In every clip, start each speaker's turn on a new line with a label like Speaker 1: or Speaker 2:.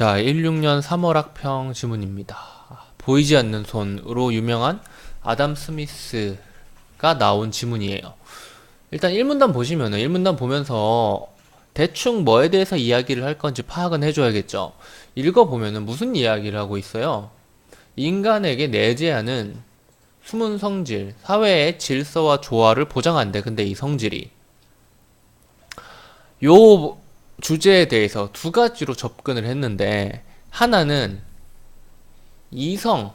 Speaker 1: 자, 16년 3월 학평 지문입니다. 보이지 않는 손으로 유명한 아담 스미스가 나온 지문이에요. 일단 1문단 보시면은 1문단 보면서 대충 뭐에 대해서 이야기를 할 건지 파악은 해줘야겠죠. 읽어보면은 무슨 이야기를 하고 있어요? 인간에게 내재하는 숨은 성질, 사회의 질서와 조화를 보장한대. 근데 이 성질이. 요 주제에 대해서 두 가지로 접근을 했는데, 하나는 이성,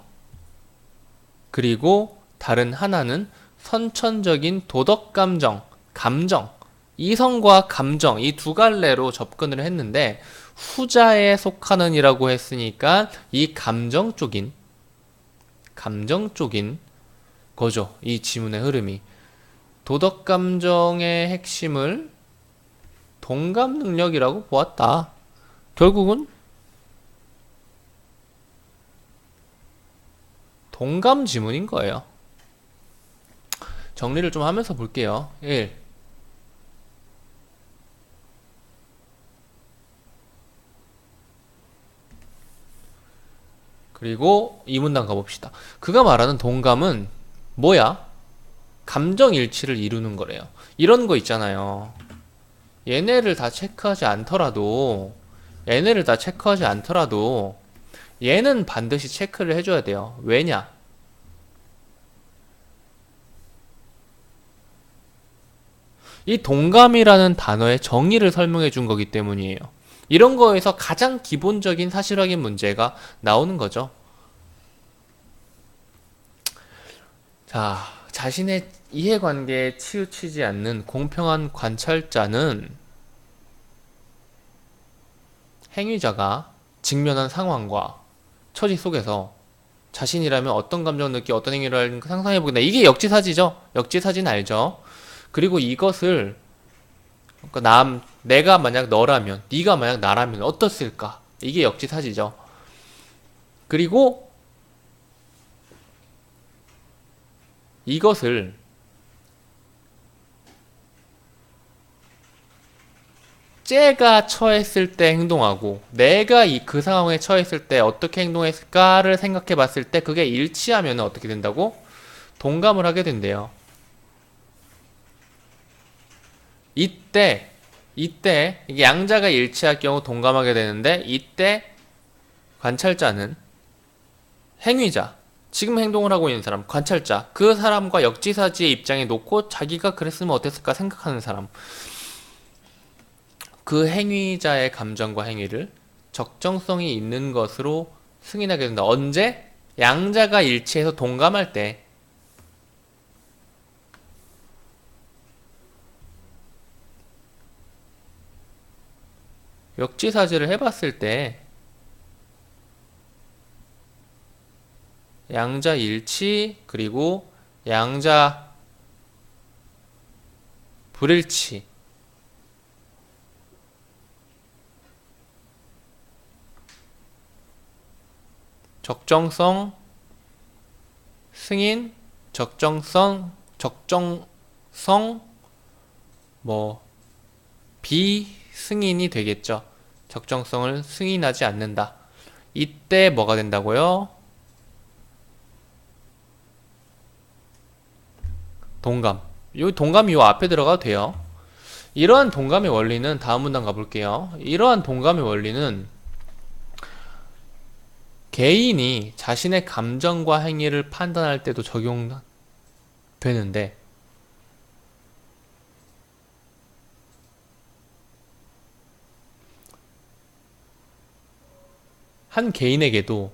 Speaker 1: 그리고 다른 하나는 선천적인 도덕 감정, 감정, 이성과 감정, 이 두 갈래로 접근을 했는데, 후자에 속하는 이라고 했으니까, 이 감정 쪽인, 감정 쪽인 거죠. 이 지문의 흐름이. 도덕 감정의 핵심을 동감 능력이라고 보았다. 결국은 동감 지문인 거예요. 정리를 좀 하면서 볼게요. 1. 그리고 이 문단 가봅시다. 그가 말하는 동감은 뭐야? 감정 일치를 이루는 거래요. 이런 거 있잖아요. 얘네를 다 체크하지 않더라도, 얘네를 다 체크하지 않더라도, 얘는 반드시 체크를 해줘야 돼요. 왜냐? 이 동감이라는 단어의 정의를 설명해 준 거기 때문이에요. 이런 거에서 가장 기본적인 사실 확인 문제가 나오는 거죠. 자, 자신의 이해관계에 치우치지 않는 공평한 관찰자는 행위자가 직면한 상황과 처지 속에서 자신이라면 어떤 감정을 느끼 어떤 행위를 하는가 상상해 보겠다. 이게 역지사지죠. 역지사지는 알죠. 그리고 이것을 그러니까 남 내가 만약 너라면 네가 만약 나라면 어떻을까? 이게 역지사지죠. 그리고 이것을 쟤가 처했을 때 행동하고 내가 이 그 상황에 처했을 때 어떻게 행동했을까를 생각해 봤을 때 그게 일치하면 어떻게 된다고? 동감을 하게 된대요. 이때 이때 이게 양자가 일치할 경우 동감하게 되는데 이때 관찰자는 행위자 지금 행동을 하고 있는 사람 관찰자 그 사람과 역지사지의 입장에 놓고 자기가 그랬으면 어땠을까 생각하는 사람 그 행위자의 감정과 행위를 적정성이 있는 것으로 승인하게 된다. 언제? 양자가 일치해서 동감할 때 역지사지를 해봤을 때 양자 일치 그리고 양자 불일치 적정성 승인 적정성 적정성 뭐 비승인이 되겠죠. 적정성을 승인하지 않는다. 이때 뭐가 된다고요? 동감. 요 동감이 요 앞에 들어가도 돼요. 이러한 동감의 원리는 다음 문단 가볼게요. 이러한 동감의 원리는 개인이 자신의 감정과 행위를 판단할 때도 적용되는데 한 개인에게도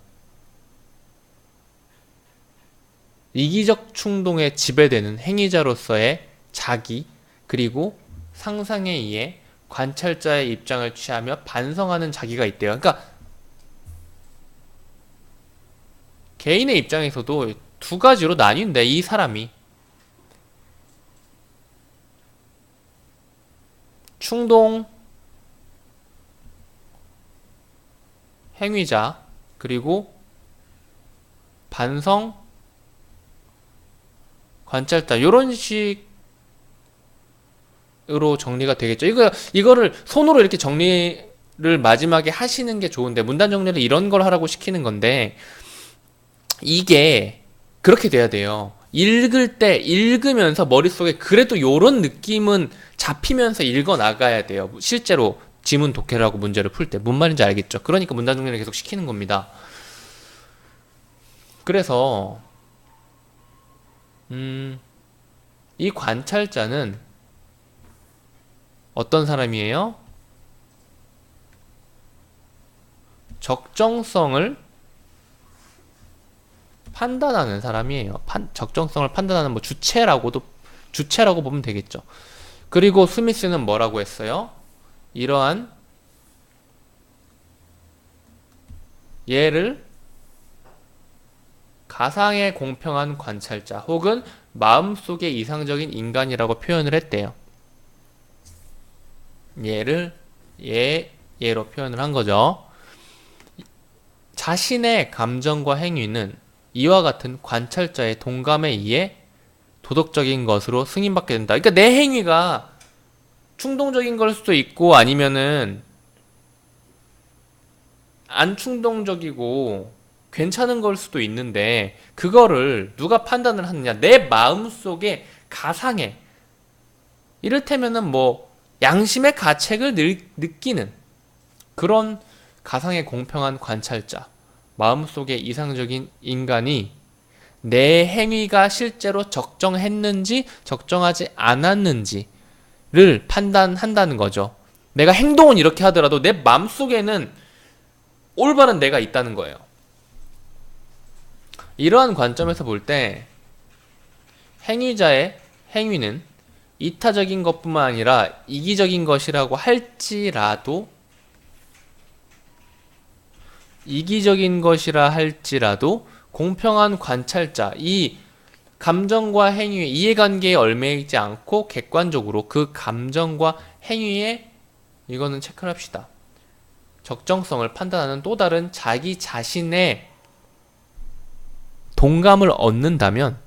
Speaker 1: 이기적 충동에 지배되는 행위자로서의 자기 그리고 상상에 의해 관찰자의 입장을 취하며 반성하는 자기가 있대요. 그러니까 개인의 입장에서도 두 가지로 나뉜데 이 사람이 충동 행위자 그리고 반성 관찰자 이런 식으로 정리가 되겠죠. 이거 이거를 손으로 이렇게 정리 를 마지막에 하시는 게 좋은데 문단 정리를 이런 걸 하라고 시키는 건데 이게 그렇게 돼야 돼요. 읽을 때 읽으면서 머릿속에 그래도 요런 느낌은 잡히면서 읽어 나가야 돼요. 실제로 지문 독해를 하고 문제를 풀 때. 뭔 말인지 알겠죠? 그러니까 문단 정리를 계속 시키는 겁니다. 그래서 음, 이 관찰자는 어떤 사람이에요? 적정성을 판단하는 사람이에요. 판, 적정성을 판단하는 뭐 주체라고도 주체라고 보면 되겠죠. 그리고 스미스는 뭐라고 했어요? 이러한 얘를 가상의 공평한 관찰자 혹은 마음속의 이상적인 인간이라고 표현을 했대요. 얘를 얘 얘로 표현을 한 거죠. 자신의 감정과 행위는 이와 같은 관찰자의 동감에 의해 도덕적인 것으로 승인받게 된다. 그러니까 내 행위가 충동적인 걸 수도 있고 아니면은 안 충동적이고 괜찮은 걸 수도 있는데 그거를 누가 판단을 하느냐 내 마음속에 가상에 이를테면은 뭐 양심의 가책을 느끼는 그런 가상의 공평한 관찰자 마음속에 이상적인 인간이 내 행위가 실제로 적정했는지 적정하지 않았는지를 판단한다는 거죠. 내가 행동은 이렇게 하더라도 내 마음속에는 올바른 내가 있다는 거예요. 이러한 관점에서 볼 때 행위자의 행위는 이타적인 것뿐만 아니라 이기적인 것이라고 할지라도 이기적인 것이라 할지라도 공평한 관찰자, 이 감정과 행위의 이해관계에 얽매이지 않고 객관적으로 그 감정과 행위에 이거는 체크를 합시다. 적정성을 판단하는 또 다른 자기 자신의 동감을 얻는다면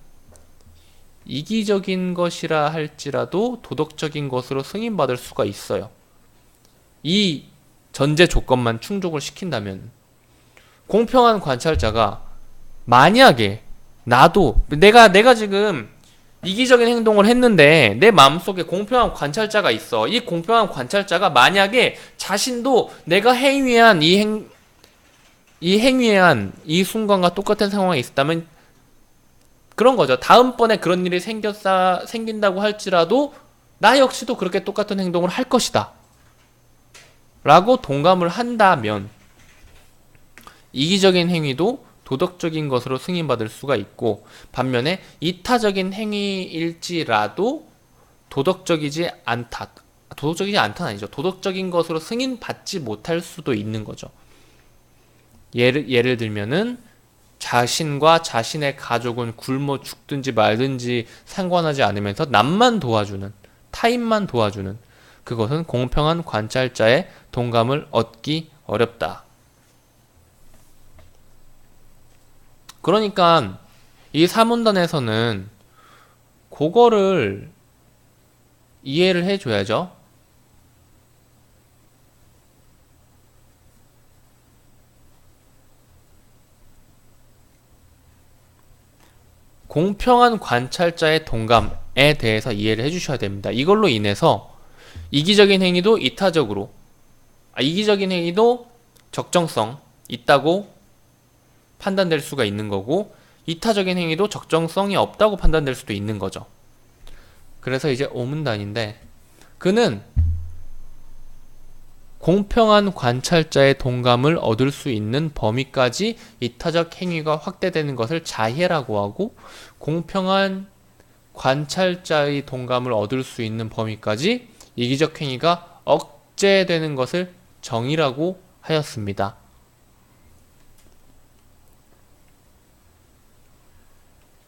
Speaker 1: 이기적인 것이라 할지라도 도덕적인 것으로 승인받을 수가 있어요. 이 전제 조건만 충족을 시킨다면 공평한 관찰자가 만약에 나도 내가 내가 지금 이기적인 행동을 했는데 내 마음속에 공평한 관찰자가 있어. 이 공평한 관찰자가 만약에 자신도 내가 행위한 이 행, 이 행위한 이 순간과 똑같은 상황에 있었다면 그런 거죠. 다음번에 그런 일이 생겼다, 생긴다고 할지라도 나 역시도 그렇게 똑같은 행동을 할 것이다. 라고 동감을 한다면 이기적인 행위도 도덕적인 것으로 승인받을 수가 있고 반면에 이타적인 행위일지라도 도덕적이지 않다. 도덕적이지 않다는 아니죠. 도덕적인 것으로 승인받지 못할 수도 있는 거죠. 예를, 예를 들면은 자신과 자신의 가족은 굶어 죽든지 말든지 상관하지 않으면서 남만 도와주는 타인만 도와주는 그것은 공평한 관찰자의 동감을 얻기 어렵다. 그러니까 이 사문단에서는 그거를 이해를 해줘야죠. 공평한 관찰자의 동감에 대해서 이해를 해주셔야 됩니다. 이걸로 인해서 이기적인 행위도 이타적으로, 아, 이기적인 행위도 적정성 있다고 판단될 수가 있는 거고 이타적인 행위도 적정성이 없다고 판단될 수도 있는 거죠. 그래서 이제 오문단인데 그는 공평한 관찰자의 동감을 얻을 수 있는 범위까지 이타적 행위가 확대되는 것을 자해라고 하고 공평한 관찰자의 동감을 얻을 수 있는 범위까지 이기적 행위가 억제되는 것을 정의라고 하였습니다.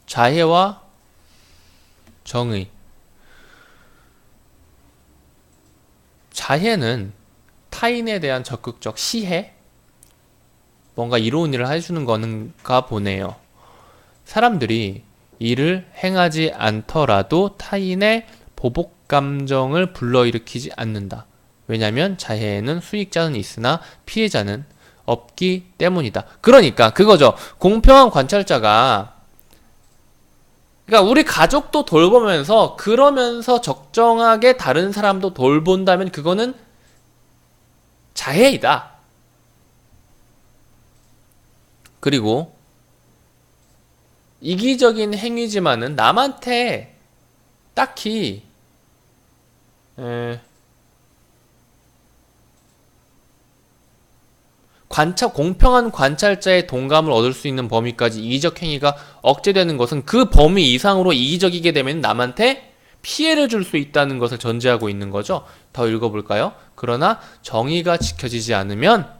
Speaker 1: 자해와 정의. 자해는 타인에 대한 적극적 시해? 뭔가 이로운 일을 해주는 거는가 보네요. 사람들이 일을 행하지 않더라도 타인의 보복 감정을 불러일으키지 않는다. 왜냐하면 자해에는 수익자는 있으나 피해자는 없기 때문이다. 그러니까 그거죠. 공평한 관찰자가 그러니까 우리 가족도 돌보면서 그러면서 적정하게 다른 사람도 돌본다면 그거는 자해이다. 그리고 이기적인 행위지만은 남한테 딱히 에, 관찰 공평한 관찰자의 동감을 얻을 수 있는 범위까지 이기적 행위가 억제되는 것은 그 범위 이상으로 이기적이게 되면 남한테 피해를 줄 수 있다는 것을 전제하고 있는 거죠. 더 읽어볼까요? 그러나 정의가 지켜지지 않으면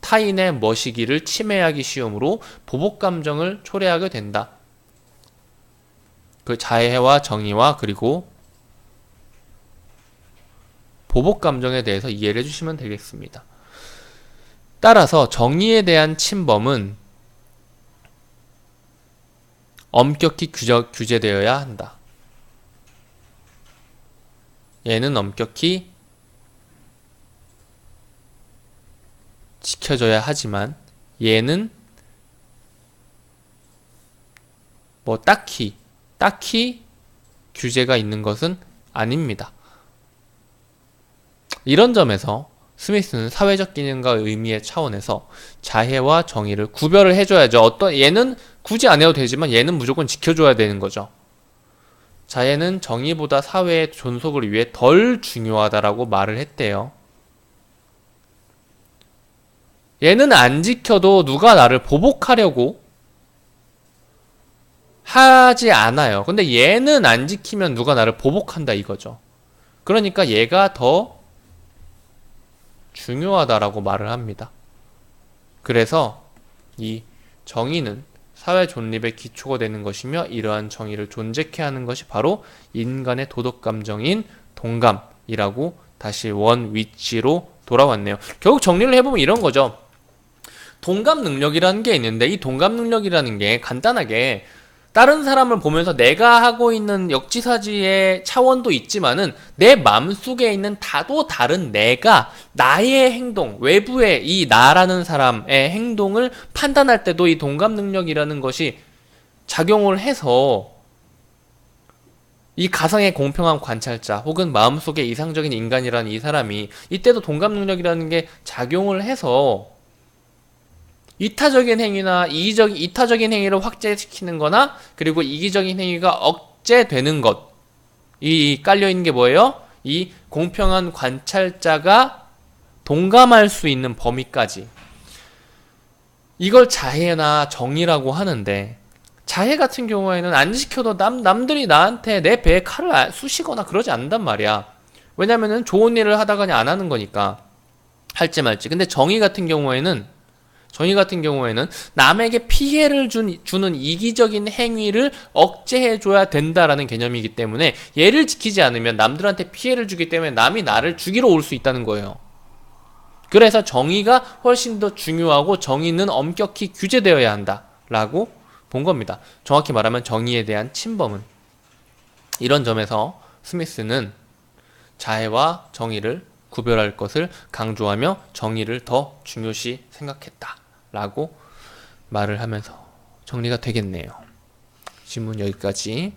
Speaker 1: 타인의 머시기를 침해하기 쉬우므로 보복 감정을 초래하게 된다. 그 자해와 정의와 그리고 보복 감정에 대해서 이해를 해주시면 되겠습니다. 따라서 정의에 대한 침범은 엄격히 규제, 규제되어야 한다. 얘는 엄격히 지켜져야 하지만 얘는 뭐 딱히 딱히 규제가 있는 것은 아닙니다. 이런 점에서 스미스는 사회적 기능과 의미의 차원에서 자해와 정의를 구별을 해줘야죠. 어떤 얘는 굳이 안 해도 되지만 얘는 무조건 지켜줘야 되는 거죠. 자해는 정의보다 사회의 존속을 위해 덜 중요하다라고 말을 했대요. 얘는 안 지켜도 누가 나를 보복하려고 하지 않아요. 근데 얘는 안 지키면 누가 나를 보복한다 이거죠. 그러니까 얘가 더 중요하다라고 말을 합니다. 그래서 이 정의는 사회 존립의 기초가 되는 것이며 이러한 정의를 존재케 하는 것이 바로 인간의 도덕 감정인 동감이라고 다시 원 위치로 돌아왔네요. 결국 정리를 해보면 이런 거죠. 동감 능력이라는 게 있는데 이 동감 능력이라는 게 간단하게 다른 사람을 보면서 내가 하고 있는 역지사지의 차원도 있지만은 내 마음속에 있는 다도 다른 내가 나의 행동, 외부의 이 나라는 사람의 행동을 판단할 때도 이 동감 능력이라는 것이 작용을 해서 이 가상의 공평한 관찰자 혹은 마음속에 이상적인 인간이라는 이 사람이 이때도 동감 능력이라는 게 작용을 해서 이타적인 행위나 이적 이타적인 행위를 확대시키는 거나 그리고 이기적인 행위가 억제되는 것. 이 깔려 있는 게 뭐예요? 이 공평한 관찰자가 동감할 수 있는 범위까지. 이걸 자해나 정의라고 하는데 자해 같은 경우에는 안 지켜도 남 남들이 나한테 내 배에 칼을 쑤시거나 그러지 않는단 말이야. 왜냐면은 좋은 일을 하다가 그냥 안 하는 거니까 할지 말지. 근데 정의 같은 경우에는 정의 같은 경우에는 남에게 피해를 준, 주는 이기적인 행위를 억제해줘야 된다라는 개념이기 때문에 얘를 지키지 않으면 남들한테 피해를 주기 때문에 남이 나를 죽이러 올 수 있다는 거예요. 그래서 정의가 훨씬 더 중요하고 정의는 엄격히 규제되어야 한다라고 본 겁니다. 정확히 말하면 정의에 대한 침범은 이런 점에서 스미스는 자해와 정의를 구별할 것을 강조하며 정의를 더 중요시 생각했다. 라고 말을 하면서 정리가 되겠네요. 질문 여기까지.